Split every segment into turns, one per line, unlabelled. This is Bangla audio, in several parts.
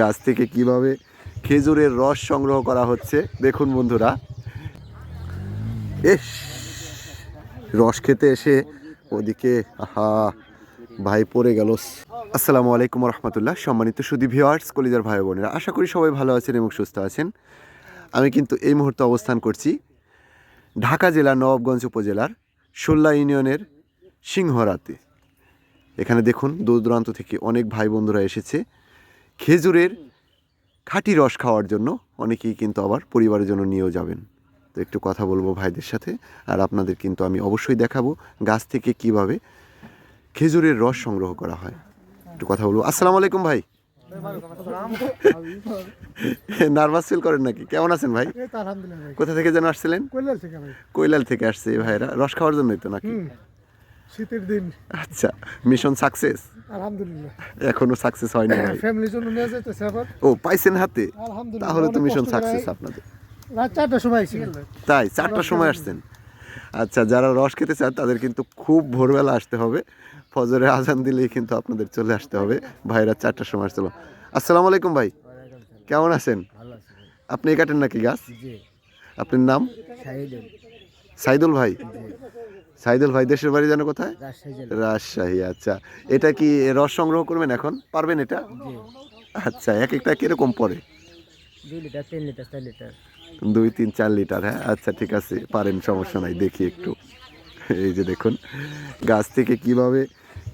গাছ থেকে কীভাবে খেজুরের রস সংগ্রহ করা হচ্ছে। দেখুন বন্ধুরা। এস, রস খেতে এসে ওদিকে, আহা, ভাই পড়ে গেল। আসসালামু আলাইকুম রহমতুল্লাহ। সম্মানিত সুদী ভিওয়ার্স কলিজার ভাই বোনেরা, আশা করি সবাই ভালো আছেন এবং সুস্থ আছেন। আমি কিন্তু এই মুহূর্তে অবস্থান করছি ঢাকা জেলার নবাবগঞ্জ উপজেলার সোল্লা ইউনিয়নের সিংহরাতে। এখানে দেখুন দূর দূরান্ত থেকে অনেক ভাই বন্ধুরা এসেছে। খেজুরের খাঁটি রস খাওয়ার জন্য অনেকেই কিন্তু আবার পরিবারের জন্য নিয়েও যাবেন। তো একটু কথা বলব ভাইদের সাথে আর আপনাদের কিন্তু আমি অবশ্যই দেখাবো গাছ থেকে কীভাবে খেজুরের রস সংগ্রহ করা হয়। একটু কথা বলব। আসসালামু আলাইকুম ভাই। নার্ভাস ফিল করেন নাকি? কেমন আছেন ভাই? কোথা থেকে যেন আসছিলেন?
কৈলাল থেকে
আসছে ভাইরা। রস খাওয়ার জন্যই তো নাকি?
শীতের দিন।
আচ্ছা মিশন সাকসেস
আলহামদুলিল্লাহ।
এখনও সাকসেস হয়নি ভাই?
ফ্যামিলির জন্য নিয়ে যেতেছে আবার।
ও পাইছেন হাতে?
আলহামদুলিল্লাহ
তাহলে তো মিশন সাকসেস আপনাদের।
রাত চারটার সময় আইছি।
তাই চারটার সময় আসছেন? আচ্ছা যারা রস খেতে চান তাদের কিন্তু খুব ভোরবেলা আসতে হবে। ফজরে আজান দিলেই কিন্তু আপনাদের চলে আসতে হবে। ভাইরা চারটার সময় আসছিল। আসসালামু আলাইকুম ভাই। কেমন আছেন? আপনি কাটেন নাকি গাছ? আপনার নাম? সাইদুল ভাই। সাইদুল ভাই দেশের বাড়ি যেন কোথায়?
রাজশাহী
আচ্ছা। এটা কি রস সংগ্রহ করবেন এখন? পারবেন এটা? আচ্ছা এক একটা কীরকম পড়ে?
দুই তিন চার লিটার।
দুই তিন চার লিটার হ্যাঁ? আচ্ছা ঠিক আছে পারেন সমস্যা নাই দেখি একটু। এই যে দেখুন গাছ থেকে কীভাবে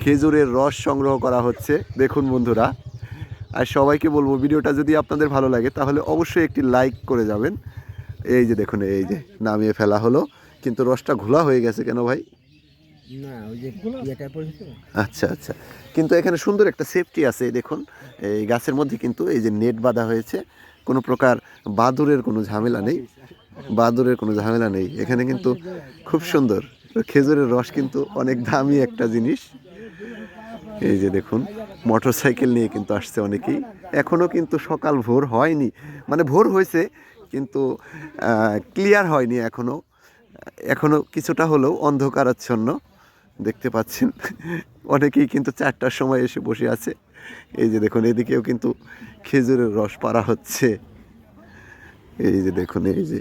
খেজুরের রস সংগ্রহ করা হচ্ছে। দেখুন বন্ধুরা আর সবাইকে বলব ভিডিওটা যদি আপনাদের ভালো লাগে তাহলে অবশ্যই একটি লাইক করে যাবেন। এই যে দেখুন এই যে নামিয়ে ফেলা হলো। কিন্তু রসটা ঘোলা হয়ে গেছে কেন ভাই? আচ্ছা আচ্ছা। কিন্তু এখানে সুন্দর একটা সেফটি আছে দেখুন। এই গাছের মধ্যে কিন্তু এই যে নেট বাঁধা হয়েছে কোনো প্রকার বাদুরের কোনো ঝামেলা নেই। বাদুরের কোনো ঝামেলা নেই। এখানে কিন্তু খুব সুন্দর। খেজুরের রস কিন্তু অনেক দামি একটা জিনিস। এই যে দেখুন মোটর সাইকেল নিয়ে কিন্তু আসছে অনেকেই। এখনও কিন্তু সকাল ভোর হয়নি। মানে ভোর হয়েছে কিন্তু ক্লিয়ার হয়নি এখনও এখনও কিছুটা হলেও অন্ধকারাচ্ছন্ন, দেখতে পাচ্ছেন। অনেকেই কিন্তু চারটার সময় এসে বসে আছে। এই যে দেখুন, এদিকেও কিন্তু খেজুরের রস পাড়া হচ্ছে। এই যে দেখুন, এই যে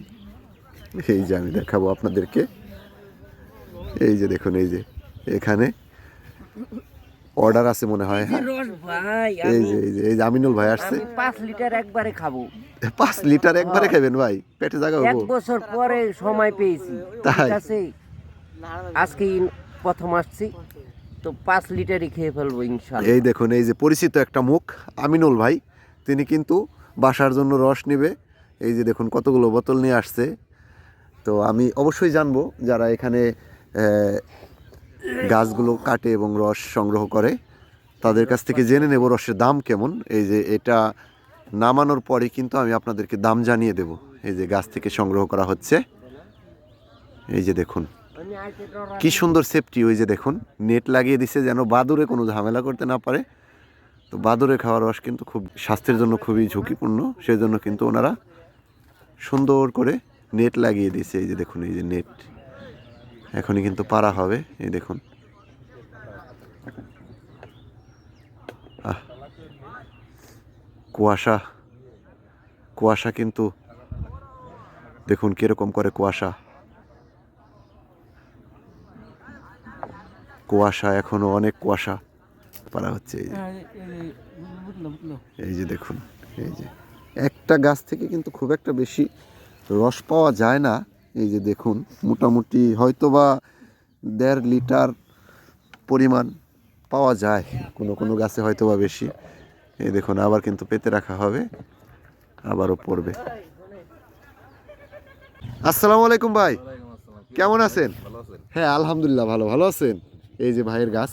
এই যে আমি দেখাবো আপনাদেরকে। এই যে দেখুন, এই যে, এখানে অর্ডার আছে মনে হয় হ্যাঁ। এই যে এই যে এই যে আমিনুল ভাই আসছে।
আমি পাঁচ লিটার একবারে খাব।
পাঁচ লিটার একবারে খাবেন ভাই? পেটে জায়গা
এক বছর পরে সময় পেয়েছি।
তাই?
আছে? আজকে প্রথম আসছি। তো পাঁচ লিটারই খেয়ে ফেলব ইনশাল্লাহ
এই দেখুন এই যে পরিচিত একটা মুখ আমিনুল ভাই। তিনি কিন্তু বাসার জন্য রস নেবে। এই যে দেখুন কতগুলো বোতল নিয়ে আসছে। তো আমি অবশ্যই জানব যারা এখানে গাছগুলো কাটে এবং রস সংগ্রহ করে, তাদের কাছ থেকে জেনে নেব রসের দাম কেমন। এই যে এটা নামানোর পরে কিন্তু আমি আপনাদেরকে দাম জানিয়ে দেব, এই যে গাছ থেকে সংগ্রহ করা হচ্ছে। এই যে দেখুন, কি সুন্দর সেফটি ওই যে দেখুন, নেট লাগিয়ে দিছে যেন বাদুরে কোনো ঝামেলা করতে না পারে। তো বাদুরে খাওয়ার রস কিন্তু খুব, স্বাস্থ্যের জন্য খুবই ঝুঁকিপূর্ণ, সেজন্য কিন্তু ওনারা সুন্দর করে নেট লাগিয়ে দিয়েছে। এই যে দেখুন, এই যে নেট এখনই কিন্তু পারা হবে এই দেখুন। কুয়াশা কুয়াশা কিন্তু দেখুন কীরকম করে কুয়াশা। কুয়াশা এখনও অনেক কুয়াশা পারা হচ্ছে এই যে। এই যে দেখুন এই যে। একটা গাছ থেকে কিন্তু খুব একটা বেশি রস পাওয়া যায় না। এই যে দেখুন মোটামুটি হয়তো বা দেড় লিটার পরিমাণ পাওয়া যায়। কোনো কোনো গাছে হয়তো বা বেশি। এই দেখুন আবার কিন্তু পেতে রাখা হবে আবারও পড়বে। আসসালামু আলাইকুম ভাই। কেমন আছেন? হ্যাঁ আলহামদুলিল্লাহ ভালো। ভালো আছেন? এই যে ভাইয়ের গাছ।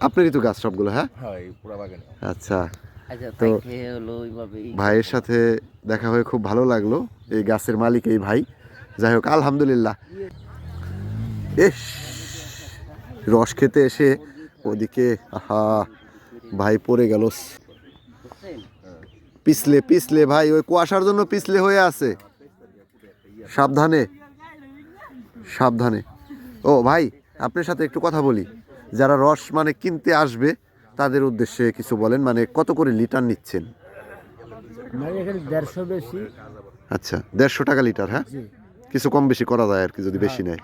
আপনারই তো গাছ সবগুলো হ্যাঁ?
হয় পুরা বাগানে।
আচ্ছা।
আচ্ছা
তো- ভাইয়ের সাথে দেখা হয়ে খুব ভালো লাগল। এই গাছের মালিক এই ভাই। যাই হোক আলহামদুলিল্লাহ। এস রস খেতে এসে ওদিকে আহা ভাই পড়ে গেল। পিছলে পিছলে ভাই ওই কুয়াশার জন্য পিছলে হয়ে আছে। সাবধানে সাবধানে। ও ভাই আপনার সাথে একটু কথা বলি। যারা রস মানে কিনতে আসবে তাদের উদ্দেশ্যে কিছু বলেন মানে কত করে লিটার নিচ্ছেন?
দেড়শো বেশি।
আচ্ছা দেড়শো টাকা লিটার হ্যাঁ? কিছু কম বেশি করা যায় আর কি যদি বেশি নেয়।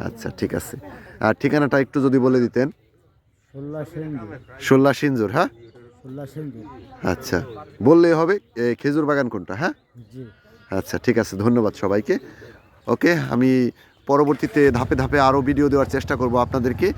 আচ্ছা ঠিক আছে। আর ঠিকানাটা একটু যদি বলে দিতেন। সোল্লা সিঞ্জুর হ্যাঁ? আচ্ছা বললেই হবে এ, খেজুর বাগান কোনটা হ্যাঁ? আচ্ছা ঠিক আছে ধন্যবাদ সবাইকে। ওকে আমি পরবর্তীতে ধাপে ধাপে আরও ভিডিও দেওয়ার চেষ্টা করব আপনাদেরকে।